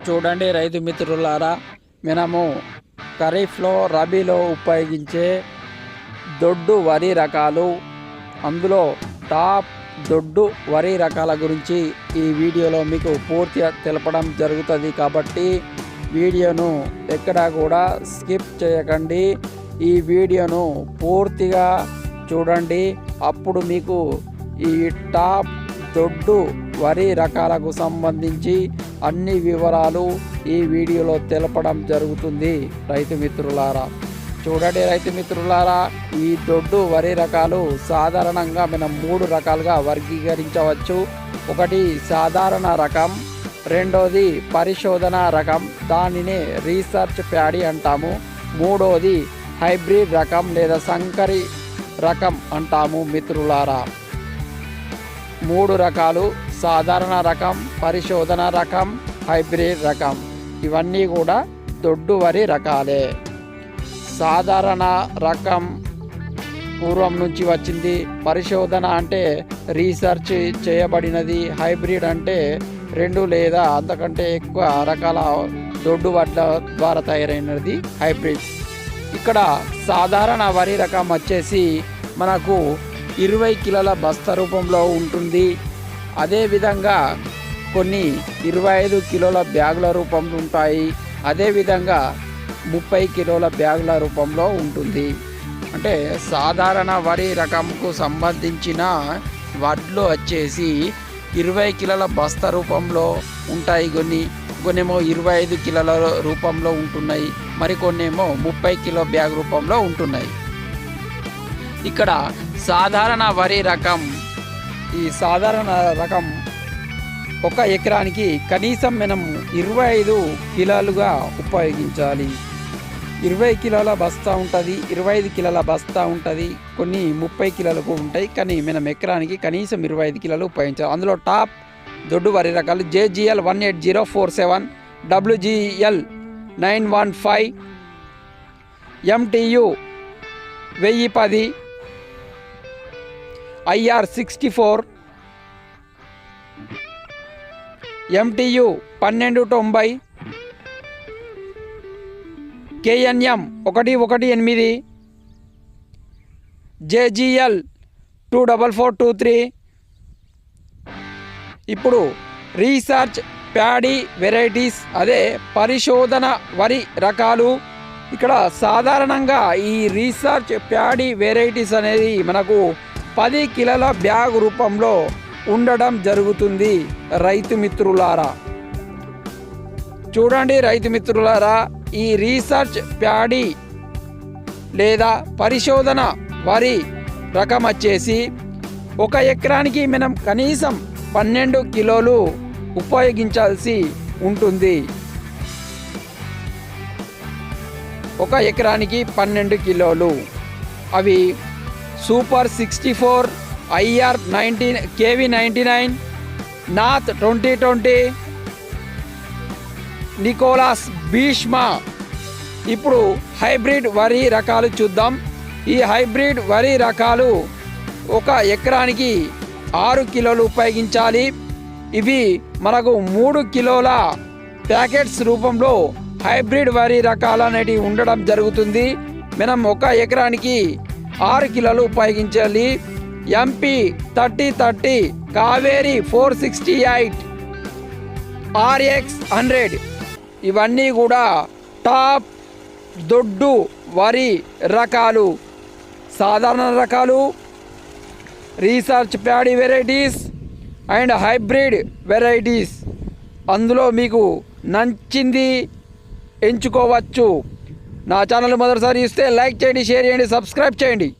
చూడండి రైతు మిత్రులారా మనము ఖరీఫ్లో రబీలో ఉపయోగించే దొడ్డు వరి రకాలు అందులో టాప్ దొడ్డు వరి రకాల గురించి ఈ వీడియోలో మీకు పూర్తిగా తెలపడం జరుగుతుంది కాబట్టి వీడియోను ఎక్కడా కూడా స్కిప్ చేయకండి. ఈ వీడియోను పూర్తిగా చూడండి. అప్పుడు మీకు ఈ టాప్ దొడ్డు వరి రకాలకు సంబంధించి అన్ని వివరాలు ఈ వీడియోలో తెలపడం జరుగుతుంది రైతు మిత్రులారా. చూడండి రైతు మిత్రులారా ఈ దొడ్డు వరి రకాలు సాధారణంగా మనం మూడు రకాలుగా వర్గీకరించవచ్చు. ఒకటి సాధారణ రకం రెండోది పరిశోధన రకం దానినే రీసెర్చ్ ప్యాడీ అంటాము. మూడోది హైబ్రిడ్ రకం లేదా సంకరి రకం అంటాము మిత్రులారా. మూడు రకాలు. సాధారణ రకం పరిశోధన రకం హైబ్రిడ్ రకం. ఇవన్నీ కూడా దొడ్డు వరి రకాలే. సాధారణ రకం పూర్వం నుంచి వచ్చింది. పరిశోధన అంటే రీసెర్చ్ చేయబడినది. హైబ్రిడ్ అంటే రెండు లేదా అంతకంటే ఎక్కువ రకాల దొడ్డు వడ్ల ద్వారా తయారైనది హైబ్రిడ్. ఇక్కడ సాధారణ వరి రకం వచ్చేసి మనకు ఇరవై కిలోల బస్తా రూపంలో ఉంటుంది. అదేవిధంగా కొన్ని ఇరవై ఐదు కిలోల బ్యాగుల రూపంలో ఉంటాయి. అదేవిధంగా ముప్పై కిలోల బ్యాగుల రూపంలో ఉంటుంది. అంటే సాధారణ వరి రకంకు సంబంధించిన వడ్లు వచ్చేసి ఇరవై కిలోల బస్తా రూపంలో ఉంటాయి కొన్ని. కొన్నేమో ఇరవై ఐదు కిలోల రూపంలో ఉంటున్నాయి మరికొన్నేమో ముప్పై కిలో బ్యాగ్ రూపంలో ఉంటున్నాయి. ఇక్కడ సాధారణ వరి రకం ఈ సాధారణ రకం ఒక ఎకరానికి కనీసం మనం ఇరవై ఐదు కిలోలుగా ఉపయోగించాలి. ఇరవై కిలోల బస్తా ఉంటుంది ఇరవై ఐదు కిలోల బస్తా ఉంటుంది కొన్ని ముప్పై కిలోలకు ఉంటాయి కానీ మనం ఎకరానికి కనీసం ఇరవై ఐదు కిలోలు ఉపయోగించాలి. అందులో టాప్ దొడ్డు వరి రకాలు JGL one eight zero four seven WGL nine one five MTU వెయ్యి పది ఐఆర్ సిక్స్టీ ఫోర్ ఎంటియు పన్నెండు తొంభై కేఎన్ఎం ఒకటి ఒకటి ఎనిమిది JGL two double four two three ఇప్పుడు రీసెర్చ్ ప్యాడీ వెరైటీస్ అదే పరిశోధన వరి రకాలు. ఇక్కడ సాధారణంగా ఈ రీసెర్చ్ ప్యాడీ వెరైటీస్ అనేది మనకు పది కిలోల బ్యాగ్ రూపంలో ఉండడం జరుగుతుంది రైతు మిత్రులారా. చూడండి రైతు మిత్రులారా ఈ రీసెర్చ్ ప్యాడీ లేదా పరిశోధన వరి రకం వచ్చేసి ఒక ఎకరానికి మనం కనీసం పన్నెండు కిలోలు ఉపయోగించాల్సి ఉంటుంది. ఒక ఎకరానికి పన్నెండు కిలోలు. అవి super sixty four IR ninety KV ninety nine north twenty twenty Nicholas Bhishma. ఇప్పుడు హైబ్రిడ్ వరి రకాలు చూద్దాం. ఈ హైబ్రిడ్ వరి రకాలు ఒక ఎకరానికి ఆరు కిలోలు ఉపయోగించాలి. ఇవి మనకు మూడు కిలోల ప్యాకెట్స్ రూపంలో హైబ్రిడ్ వరి రకాలు అనేటివి ఉండడం జరుగుతుంది. మనం ఒక ఎకరానికి ఆరు కిలోలు ఉపయోగించాలి. MP thirty thirty Kaveri four sixty eight RX hundred. ఇవన్నీ కూడా టాప్ దొడ్డు వరి రకాలు. సాధారణ రకాలు. Research paddy varieties and hybrid varieties. అందులో మీకు నచ్చింది ఎంచుకోవచ్చు. నా ఛానల్ మొదటిసారి ఇస్తే లైక్ చేయండి షేర్ చేయండి సబ్స్క్రైబ్ చేయండి.